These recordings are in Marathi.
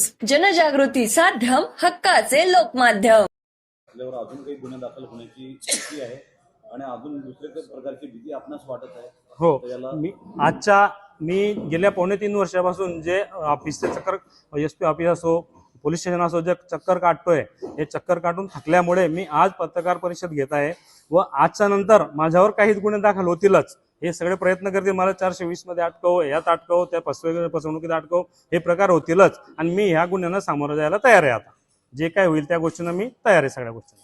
न्यूज. जनजागृती साध्यम हक्काचे लोकमाध्यम. आपल्यावर अजून काही गुन्हे दाखल होण्याची भीती आहे आणि अजून दुसऱ्या काही प्रकारची भीती आपणास वाटत आहे. हो मी आजच्या मी गेल्या पावणे तीन वर्षापासून जे ऑफिसचे चक्कर एस पी ऑफिस असो पोलीस स्टेशन असो जे चक्कर काढतोय हे चक्कर काढून थकल्यामुळे मी आज पत्रकार परिषद घेत आहे. व आजच्या नंतर माझ्यावर काही गुन्हे दाखल होतीलच. हे सगळे प्रयत्न करतील. मला चारशे वीसमध्ये अटकव यात अटकव त्या फसवे फसवणुकीत अटकव हे प्रकार होतीलच. आणि मी ह्या गुन्ह्यांना सामोरं जायला तयार आहे आता. जे काय होईल त्या गोष्टींना मी तयार आहे सगळ्या गोष्टी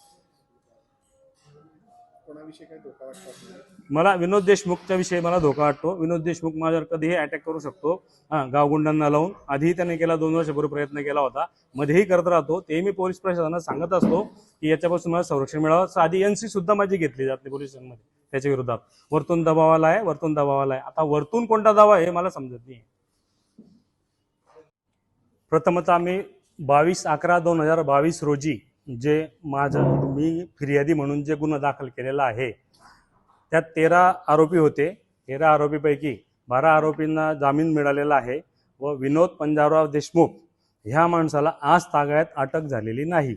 काही धोका वाटतो मला विनोद देशमुखच्या विषयी मला धोका वाटतो. विनोद देशमुख माझ्यावर कधीही अटॅक करू शकतो. गावगुंडांना लावून. आधीही त्याने केला दोन वर्षापूर्वी प्रयत्न केला होता. मध्येही करत राहतो. ते मी पोलीस प्रशासनाला सांगत असतो की याच्यापासून मला संरक्षण मिळावं. तर आधी एनसी सुद्धा माझी घेतली जाते पोलीस स्टेशनमध्ये. त्याच्या विरोधात. वरतून दबावाला आहे वरतून दबावाला आहे. आता वरतून कोणता दावा हे मला समजत नाही. प्रथमतः आम्ही बावीस अकरा दोन हजार बावीस रोजी जे माझं मी फिर्यादी म्हणून जे गुन्हा दाखल केलेला आहे त्यात तेरा आरोपी होते. तेरा आरोपीपैकी बारा आरोपींना जामीन मिळालेला आहे व विनोद पंजाबराव देशमुख ह्या माणसाला आज तागायत अटक झालेली नाही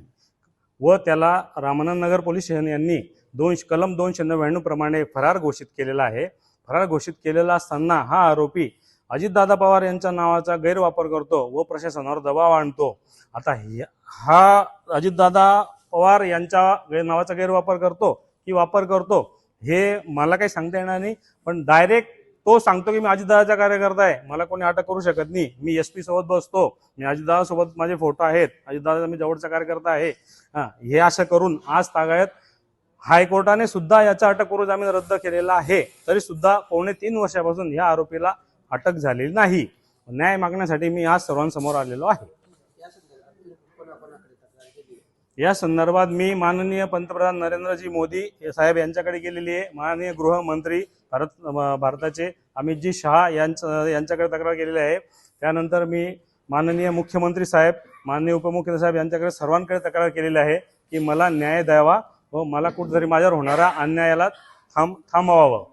व त्याला रामानंदनगर पोलीस स्टेशन यांनी दोन कलम दोनशे नव्याण्णव प्रमाणे फरार घोषित केलेला आहे. फरार घोषित केलेला असताना हा आरोपी अजितदादा पवार यांच्या नावाचा गैरवापर करतो व प्रशासनावर दबाव आणतो. आता ह्या- हा अजितदादा पवार यांच्या नावाचा गैरवापर करतो की वापर करतो हे मला काही सांगता येणार नाही. पण डायरेक्ट तो सांगतो की मी अजितदादाचा कार्यकर्ता आहे. मला कोणी अटक करू शकत नाही. मी एस पी सोबत बसतो. मी अजितदादा सोबत माझे फोटो आहेत. अजितदादाचा मी जवळचा कार्यकर्ता आहे. हे असं करून आज तागायत हायकोर्टाने सुद्धा याचा अटक करू जामीन रद्द केलेला आहे. तरी सुद्धा पावणे तीन वर्षापासून या आरोपीला अटक झालेली नाही. न्याय मागण्यासाठी मी आज सर्वांसमोर आलेलो आहे. या संदर्भात मी माननीय पंतप्रधान नरेंद्रजी मोदी साहेब यांच्याकडे गेलेली आहे. माननीय गृहमंत्री भारत भारताचे अमितजी शहा यांचं यांच्याकडे तक्रार केलेली आहे. त्यानंतर मी माननीय मुख्यमंत्री साहेब माननीय उपमुख्यमंत्री साहेब यांच्याकडे सर्वांकडे तक्रार केलेली आहे की मला न्याय द्यावा व मला कुठेतरी माझ्यावर होणारा अन्यायाला थांब थांबवावं.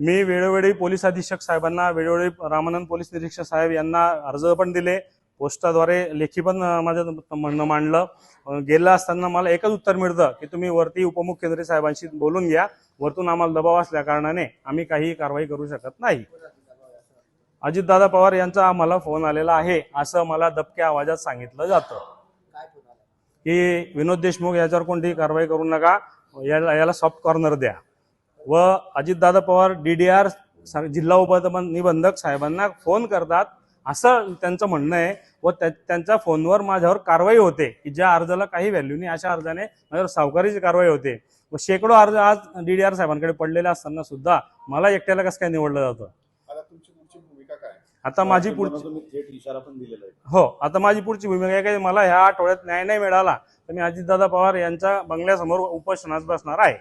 मी वेळोवेळी पोलीस अधीक्षक साहेबांना वेळोवेळी रामानंद पोलीस निरीक्षक साहेब यांना अर्ज पण दिले. पोस्टाद्वारे लेखी पण माझं म्हणणं मांडलं. गेलं असताना मला एकच उत्तर मिळतं की तुम्ही वरती उपमुख्यमंत्री साहेबांशी बोलून घ्या. वरतून आम्हाला दबाव असल्या कारणाने आम्ही काही कारवाई करू शकत नाही. अजितदादा पवार यांचा मला फोन आलेला आहे असं मला दबक्या आवाजात सांगितलं जातं. की विनोद देशमुख याच्यावर कोणतीही कारवाई करू नका याला याला सॉफ्ट कॉर्नर द्या. व Ajitdada Pawar D D R जिल्हा उपनिबंधक साहेबांना फोन करतात असं त्यांचं म्हणणं आहे व त्या- त्यांच्या फोनवर माझ्यावर कारवाई होते की ज्या अर्जाला काही व्हॅल्यू नाही अशा अर्जाने माझ्यावर सावकारीची कारवाई होते. व शेकडो अर्ज आज डी डी आर साहेबांकडे पडलेले असताना सुद्धा मला एकट्याला कसं काय निवडलं जातं? आता तुमची पुढची भूमिका काय? आता माझी पुढची तुम्ही थेट इशारा पण दिलेला आहे. हो आता माझी पुढची भूमिका आहे की मला ह्या आठवड्यात न्याय नाही मिळाला तर मी अजितदादा पवार यांच्या बंगल्यासमोर उपोषणास बसणार आहे.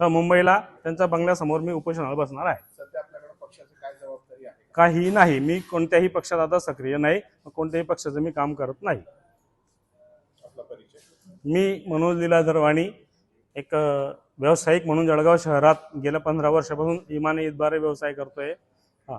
हा, मुंबईला त्यांच्या बंगल्यासमोर मी उपोषणाला बसणार आहे सध्या आपल्याकडे पक्षाची काय जबाबदारी आहे काही नाही. मी कोणत्याही पक्षात आता सक्रिय नाही. कोणत्याही पक्षाचं मी काम करत नाही. मी मनोज लीला दरवाणी एक व्यावसायिक म्हणून जळगाव शहरात गेल्या पंधरा वर्षापासून इमाने इतबारे व्यवसाय करतोय. हा.